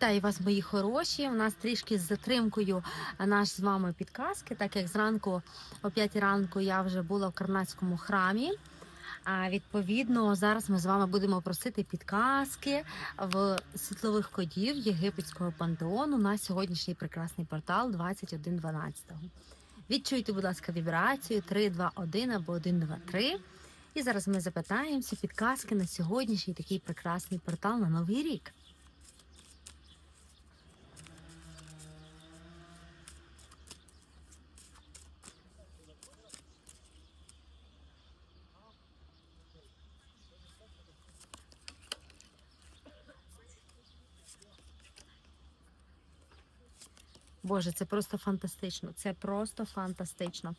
Вітаю вас, мої хороші. У нас трішки з затримкою наш з вами підказки, так як зранку о 5 ранку я вже була в Карнацькому храмі. А відповідно, зараз ми з вами будемо просити підказки в світлових кодів єгипетського пантеону на сьогоднішній прекрасний портал 2112. Відчуйте, будь ласка, вібрацію 3, 2, 1 або 1, 2, 3. І зараз ми запитаємося підказки на сьогоднішній такий прекрасний портал на новий рік. Боже, це просто фантастично. Це просто фантастично.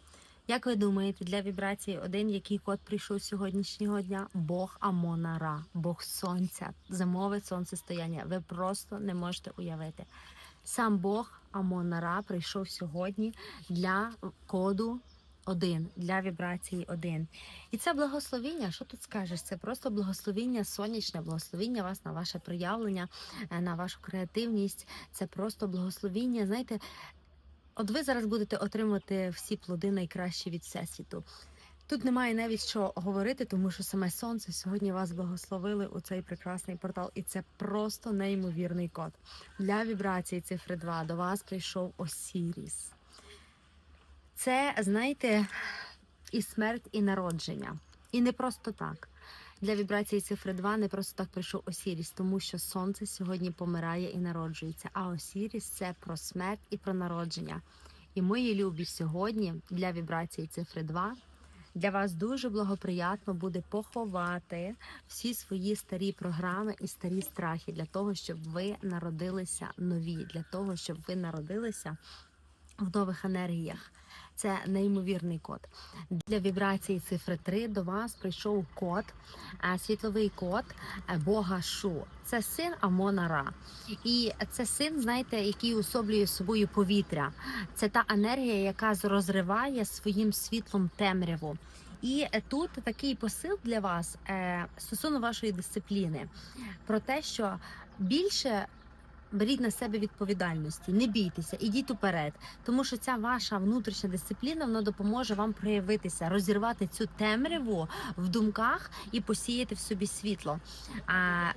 Як ви думаєте, для вібрації один, який код прийшов сьогоднішнього дня? Бог Амона-Ра, Бог Сонця, зимове сонцестояння. Ви просто не можете уявити. Сам Бог Амона-Ра прийшов сьогодні для коду один, для вібрації один. І це благословіння. Що тут скажеш? Це просто благословіння сонячне, благословіння вас на ваше проявлення, е, на вашу креативність. Це просто благословіння. Знаєте, от ви зараз будете отримувати всі плоди найкращі від всесвіту. Тут немає навіть що говорити, тому що саме сонце сьогодні вас благословили у цей прекрасний портал, і це просто неймовірний код. Для вібрації цифри 2 до вас прийшов Осіріс. Це, знаєте, і смерть, і народження. І не просто так. Для вібрації цифри 2 не просто так прийшов Осіріс, тому що сонце сьогодні помирає і народжується. А Осіріс це про смерть і про народження. І мої любі сьогодні для вібрації цифри 2 для вас дуже благоприятно буде поховати всі свої старі програми і старі страхи для того, щоб ви народилися нові, для того, щоб ви народилися в нових енергіях. Це неймовірний код. Для вібрації цифри 3 до вас прийшов код, е, світловий код е, Бога Шу. Це син Амона Ра. І це син, знаєте, який особлює собою повітря. Це та енергія, яка розриває своїм світлом темряву. І тут такий посил для вас е, стосовно вашої дисципліни про те, що більше беріть на себе відповідальності, не бійтеся, ідіть уперед, тому що ця ваша внутрішня дисципліна вона допоможе вам проявитися, розірвати цю темряву в думках і посіяти в собі світло. А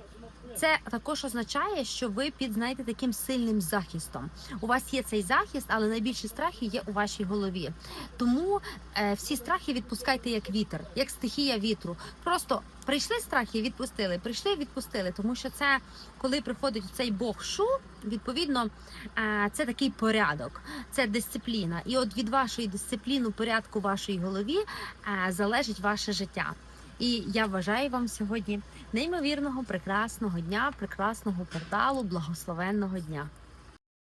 це також означає, що ви під знаєте, таким сильним захистом. У вас є цей захист, але найбільші страхи є у вашій голові. Тому е, всі страхи відпускайте як вітер, як стихія вітру. Просто прийшли страхи, відпустили, прийшли, відпустили. Тому що це коли приходить цей Бог шу, відповідно, е, це такий порядок, це дисципліна. І от від вашої дисципліни, порядку в вашій голові е, залежить ваше життя. І я бажаю вам сьогодні неймовірного, прекрасного дня, прекрасного порталу, благословенного дня.